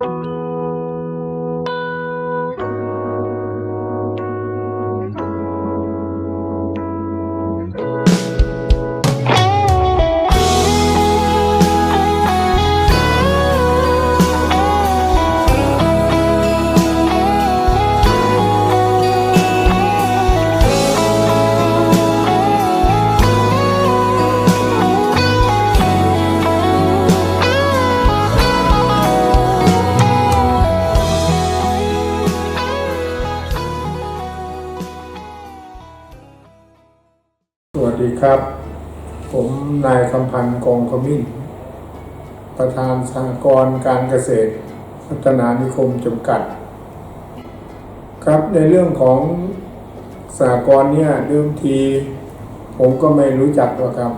ส วัสดีครับ ผมนายคำพันธ์กองขมิ้น ประธานสหกรณ์การเกษตร พัฒนานิคมจำกัด ครับในเรื่องของสหกรณ์เนี่ยเดิมที ผมก็ไม่รู้จักหรอกครับ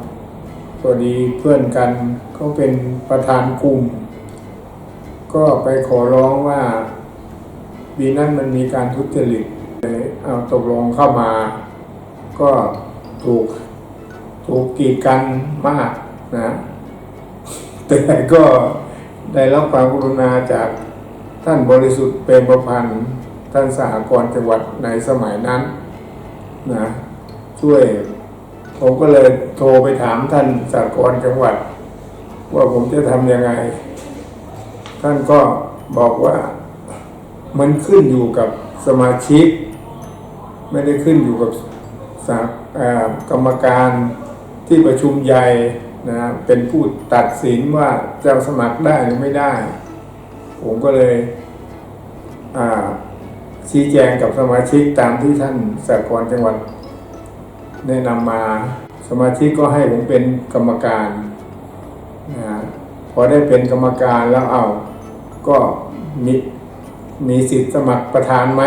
พอดีเพื่อนกันเขาเป็นประธานกลุ่ม ก็ไปขอร้องว่าปีนั้นมันมีการทุจริตเลยเอาตกลงเข้ามา ก็ ถูกถูกกีดกันมากนะแต่ก็ได้รับความกรุณาจากท่านบริสุทธิ์เปรมประพันธ์ท่านสหกรณ์จังหวัดในสมัยนั้นนะช่วย ผมก็เลยโทรไปถามท่านสหกรณ์จังหวัด ว่าผมจะทำยังไง ท่านก็บอกว่ามันขึ้นอยู่กับสมาชิก ไม่ได้ขึ้นอยู่กับ กรรมการที่ประชุมใหญ่นะเป็นผู้ตัดสินว่าจะสมัครได้หรือไม่ได้ ผมก็เลยชี้แจงกับสมาชิกตามที่ท่านสากลจังหวัดแนะนำมาสมาชิกก็ให้ผมเป็นกรรมการนะพอได้เป็นกรรมการแล้วเอาก็มีมีสิทธิ์สมัครประธานไหม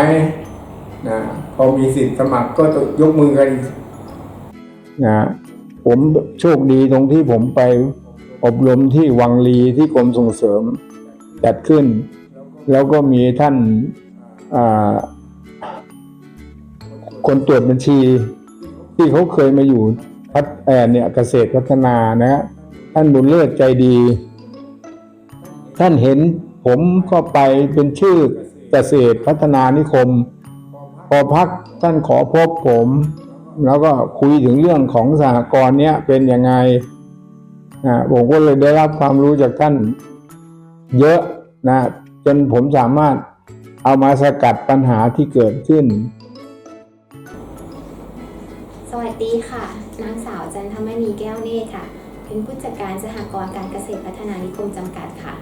นะ พอมีสิทธิ์สมัครก็ต้องยกมือกันนะผมโชคดีตรงที่ผมไปอบรมที่วังลีที่กรมส่งเสริมจัดขึ้น แล้วก็มีท่านาคนตรวจบัญชี ที่เขาเคยมาอยู่พัฒเอ่อเนี่ยเกษตรพัฒนานะฮะท่านบุญเลิศใจดี ท่านเห็นผมก็ไปเป็นชื่อเกษตรพัฒนานิคม พอพักท่านขอพบผม แล้วก็คุยถึงเรื่องของสหกรณ์เนี้ยเป็นยังไงอ่าผมก็เลยได้รับความรู้จากท่านเยอะนะจนผมสามารถเอามาสกัดปัญหาที่เกิดขึ้น สวัสดีค่ะ นางสาวจันทมณีแก้วเนตรค่ะ เป็นผู้จัดการสหกรณ์การเกษตรพัฒนานิคมจำกัดค่ะ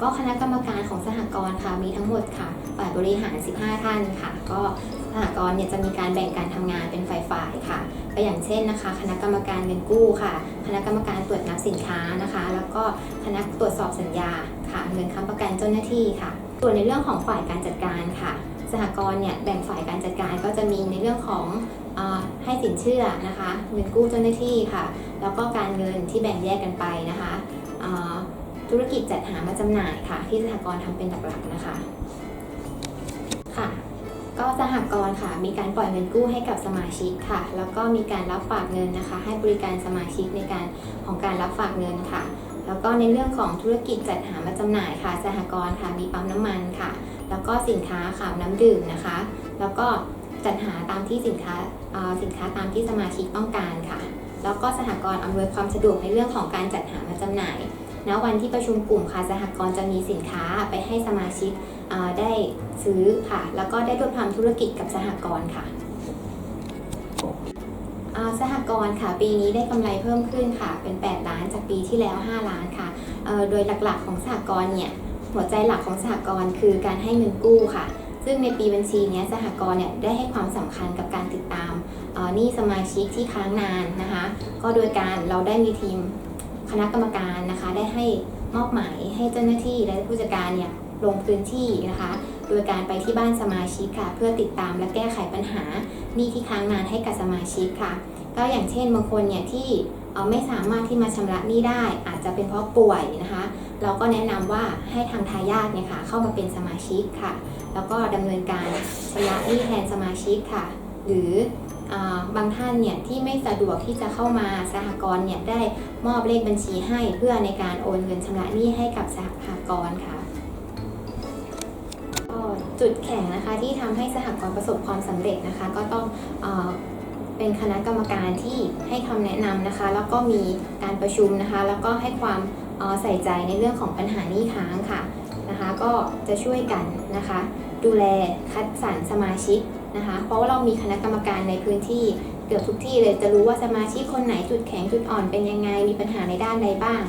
ก็คณะกรรมการของสหกรณ์ค่ะมีทั้งหมดค่ะฝ่ายบริหาร 15 ท่านค่ะ ก็สหกรณ์เนี่ยจะมีการแบ่งการทำงานเป็นฝ่ายๆค่ะก็อย่างเช่นนะคะ คณะกรรมการเงินกู้ค่ะ คณะกรรมการตรวจนับสินค้านะคะ แล้วก็คณะตรวจสอบสัญญาค่ะเงินค้ำประกันเจ้าหน้าที่ค่ะ ส่วนในเรื่องของฝ่ายการจัดการค่ะ สหกรณ์เนี่ยแบ่งฝ่ายการจัดการก็จะมีในเรื่องของอให้สินเชื่อนะคะ เงินกู้เจ้าหน้าที่ค่ะ แล้วก็การเงินที่แบ่งแยกกันไปนะคะ ธุรกิจจัดหามาจำหน่ายค่ะ ที่สหกรณ์ทำเป็นหลักๆนะคะค่ะก็สหกรณ์ค่ะ มีการปล่อยเงินกู้ให้กับสมาชิกค่ะ แล้วก็มีการรับฝากเงินนะคะ ให้บริการสมาชิกในการของการรับฝากเงินค่ะ แล้วก็ในเรื่องของธุรกิจจัดหามาจำหน่ายค่ะ สหกรณ์ค่ะมีปั๊มน้ำมันค่ะ แล้วก็สินค้าค่ะน้ำดื่มนะคะ แล้วก็จัดหาตามที่สินค้าสินค้าตามที่สมาชิกต้องการค่ะ แล้วก็สหกรณ์อำนวยความสะดวกในเรื่องของการจัดหามาจำหน่าย ณวันที่ประชุมกลุ่มค่ะสหกรณ์จะมีสินค้าไปให้สมาชิกได้ซื้อค่ะ แล้วก็ได้ร่วมทำธุรกิจกับสหกรณ์ค่ะสหกรณ์ค่ะ ปีนี้ได้กำไรเพิ่มขึ้นค่ะ เป็น 8 ล้านจากปีที่แล้ว 5 ล้านค่ะ โดยหลักๆของสหกรณ์เนี่ยหัวใจหลักของสหกรณ์คือการให้เงินกู้ค่ะ ซึ่งในปีบัญชีนี้สหกรณ์เนี่ยได้ให้ความสำคัญกับการติดตามหนี้สมาชิกที่ค้างนานนะคะ ก็โดยการเราได้มีทีม คณะกรรมการนะคะได้ให้มอบหมายให้เจ้าหน้าที่และผู้จัดการเนี่ยลงพื้นที่นะคะ โดยการไปที่บ้านสมาชิกค่ะ เพื่อติดตามและแก้ไขปัญหาหนี้ที่ค้างนานให้กับสมาชิกค่ะ ก็อย่างเช่นบางคนเนี่ยที่เอ่อไม่สามารถที่มาชำระหนี้ได้ อาจจะเป็นเพราะป่วยนะคะ เราก็แนะนำว่าให้ทางทายาทเนี่ยค่ะเข้ามาเป็นสมาชิกค่ะ แล้วก็ดำเนินการชำระหนี้แทนสมาชิกค่ะ หรือ บางท่านเนี่ยที่ไม่สะดวกที่จะเข้ามาสหกรณ์เนี่ยได้มอบเลขบัญชีให้เพื่อในการโอนเงินชำระหนี้ให้กับสหกรณ์ค่ะจุดแข็งนะคะที่ทำให้สหกรณ์ประสบความสำเร็จนะคะ ก็ต้องเอเป็นคณะกรรมการที่ให้คำแนะนำนะคะ แล้วก็มีการประชุมนะคะ แล้วก็ให้ความใส่ใจในเรื่องของปัญหาหนี้ค้างค่ะนะคะ ก็จะช่วยกันนะคะ ดูแลคัดสรรสมาชิก นะคะ เพราะว่าเรามีคณะกรรมการในพื้นที่เกือบทุกที่เลยจะรู้ว่าสมาชิกคนไหนจุดแข็งจุดอ่อนเป็นยังไงมีปัญหาในด้านใดบ้าง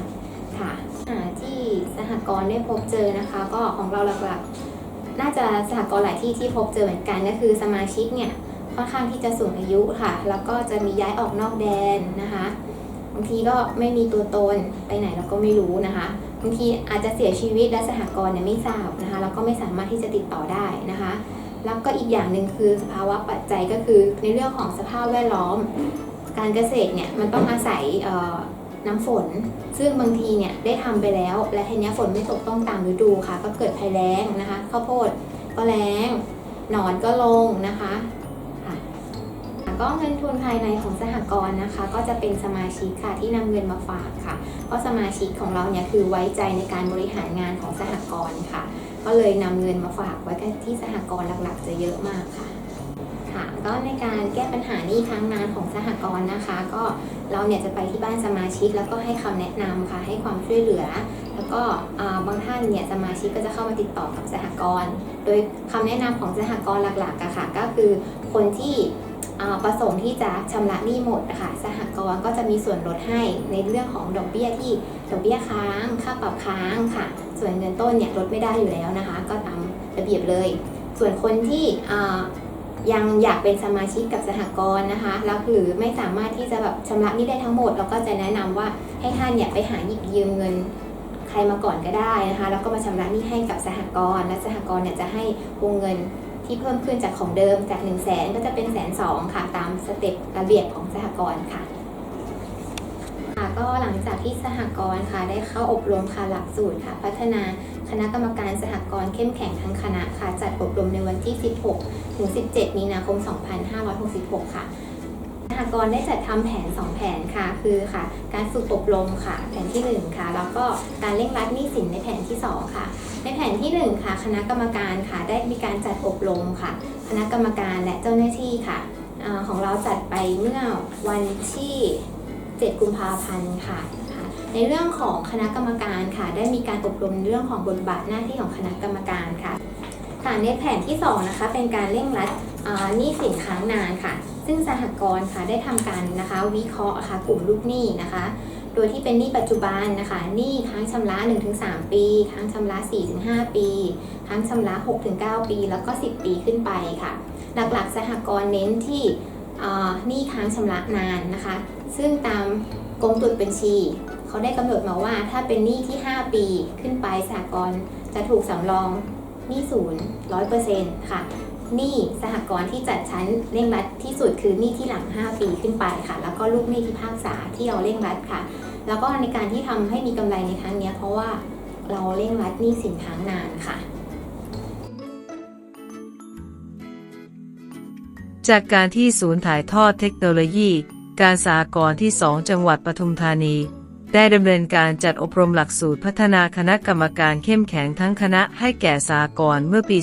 ค่ะอ่าที่สหกรณ์ได้พบเจอนะคะ ก็ของเราหลักๆ น่าจะสหกรณ์หลายที่ที่พบเจอเหมือนกันก็คือสมาชิกเนี่ยค่อนข้างที่จะสูงอายุค่ะ แล้วก็จะมีย้ายออกนอกแดนนะคะบางทีก็ไม่มีตัวตนไปไหนเราก็ไม่รู้นะคะบางทีอาจจะเสียชีวิตและสหกรณ์เนี่ยไม่ทราบนะคะแล้วก็ไม่สามารถที่จะติดต่อได้นะคะ แล้วก็อีกอย่างหนึ่งคือสภาวะปัจจัยก็คือในเรื่องของสภาพแวดล้อม การเกษตรเนี่ยมันต้องอาศัยน้ำฝน ซึ่งบางทีเนี่ยได้ทำไปแล้ว และทีนี้ฝนไม่ตกต้องตามฤดูค่ะ ก็เกิดภัยแล้งนะคะข้าวโพดก็แล้งหนอนก็ลงนะคะค่ะก็เงินทุนภายในของสหกรณ์นะคะ ก็จะเป็นสมาชิกค่ะที่นำเงินมาฝากค่ะ เพราะสมาชิกของเราเนี่ยคือไว้ใจในการบริหารงานของสหกรณ์ค่ะ ก็เลยนำเงินมาฝากไว้ที่สหกรณ์หลักๆ จะเยอะมากค่ะค่ะก็ในการแก้ปัญหานี้ค้างนานของสหกรณ์นะคะ ก็เราเนี่ยจะไปที่บ้านสมาชิกแล้วก็ให้คำแนะนำค่ะ ให้ความช่วยเหลือ แล้วก็บางท่านเนี่ยสมาชิกก็จะเข้ามาติดต่อกับสหกรณ์โดยคำแนะนำของสหกรณ์หลักๆอะค่ะ ก็คือคนที่ ประสงค์ที่จะชำระหนี้หมดนะคะสหกรณ์ก็จะมีส่วนลดให้ในเรื่องของดอกเบี้ยที่ดอกเบี้ยค้าง ค่าปรับค้างค่ะ ส่วนเงินต้นเนี่ยลดไม่ได้อยู่แล้วนะคะ ก็ตามระเบียบเลย ส่วนคนที่ยังอยากเป็นสมาชิกกับสหกรณ์นะคะแล้วหรือไม่สามารถที่จะแบบชำระหนี้ได้ทั้งหมด เราก็จะแนะนำว่าให้ท่านเนี่ยไปหาหยิบยืมเงินใครมาก่อนก็ได้นะคะ แล้วก็มาชำระหนี้ให้กับสหกรณ์และสหกรณ์เนี่ยจะให้วงเงิน ที่เพิ่มขึ้นจากของเดิมจาก1 0 0 0 0แสนก็จะเป็นแสนสองค่ะตามสเต็ประเบียบของสหกรณ์ค่ะค่ะก็หลังจากที่สหกรณ์ค่ะได้เข้าอบรมค่ะหลักสูตรค่ะ พัฒนาคณะกรรมการสหกรณ์เข้มแข็งทั้งคณะค่ะจัดอบรมในวันที่ 16 ถึง 17 มีนาคม 2566 ค่ะ สหกรณ์ได้จัดทำแผน 2 แผนค่ะ คือค่ะ การฝึกอบรมค่ะ แผนที่ 1 ค่ะ แล้วก็การเร่งรัดหนี้สินในแผนที่ 2 ค่ะ ในแผนที่ 1 ค่ะ คณะกรรมการค่ะได้มีการจัดอบรมค่ะ คณะกรรมการและเจ้าหน้าที่ค่ะอของเราจัดไปเมื่อวันที่ 7 กุมภาพันธ์ค่ะในเรื่องของคณะกรรมการค่ะ ได้มีการอบรมเรื่องของบทบาทหน้าที่ของคณะกรรมการค่ะค่ะในแผนที่ 2 นะคะ เป็นการเร่งรัดหนี้สินค้างนานค่ะ ซึ่งสหกรณ์ค่ะได้ทำการนะคะ วิเคราะห์ค่ะกลุ่มลูกหนี้นะคะ โดยที่เป็นหนี้ปัจจุบันนะคะหนี้ค้างชำระ 1-3 ปีค้างชำระ 4-5 ปีค้างชำระ 6-9 ปี แล้วก็ 10 ปีขึ้นไปค่ะ หลักๆ สหกรณ์เน้นที่หนี้ค้างชำระนานนะคะ ซึ่งตามกรมตรวจบัญชี เขาได้กำหนดมาว่าถ้าเป็นหนี้ที่ 5 ปีขึ้นไปสหกรณ์จะถูกสำรองหนี้ศูนย์ร้อยเปอร์เซ็นต์ค่ะ หนี้สหกรณ์ที่จัดชั้นเร่งรัดที่สุดคือหนี้ที่หลัง 5 ปีขึ้นไปค่ะ แล้วก็ลูกหนี้ที่ภาคษาที่เราเร่งรัดค่ะ แล้วก็ในการที่ทำให้มีกำไรในครั้งนี้เพราะว่าเราเร่งรัดหนี้สินค้างนานค่ะ จากการที่ศูนย์ถ่ายทอดเทคโนโลยี การสากลที่ 2 จังหวัดปทุมธานี ได้ดำเนินการจัดอบรมหลักสูตรพัฒนาคณะกรรมการเข้มแข็งทั้งคณะให้แก่สากลเมื่อปี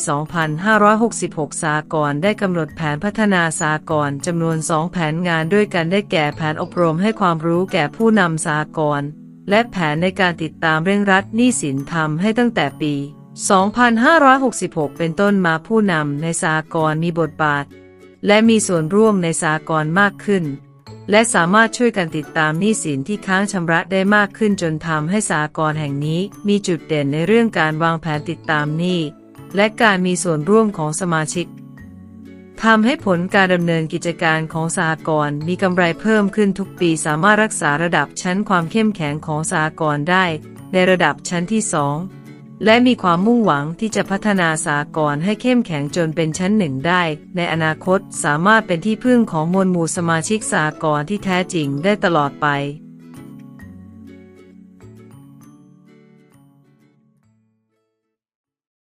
2566 สากลได้กำหนดแผนพัฒนาสากลจำนวน 2 แผนงานด้วยกันได้แก่แผนอบรมให้ความรู้แก่ผู้นำสากลและแผนในการติดตามเร่งรัดหนี้สินทำให้ตั้งแต่ปี 2566 เป็นต้นมาผู้นำในสากลมีบทบาท และมีส่วนร่วมในสากลมากขึ้น และสามารถช่วยกันติดตามหนี้สินที่ค้างชำระได้มากขึ้นจนทำให้สากลแห่งนี้มีจุดเด่นในเรื่องการวางแผนติดตามหนี้ และการมีส่วนร่วมของสมาชิกทำให้ผลการดำเนินกิจการของสากลมีกำไรเพิ่มขึ้นทุกปีสามารถรักษาระดับชั้นความเข้มแข็งของสากลได้ ในระดับชั้นที่สอง และมีความมุ่งหวังที่จะพัฒนาสากลให้เข้มแข็งจนเป็นชั้นหนึ่งได้ ในอนาคตสามารถเป็นที่พึ่งของมวลหมู่สมาชิกสากลที่แท้จริงได้ตลอดไป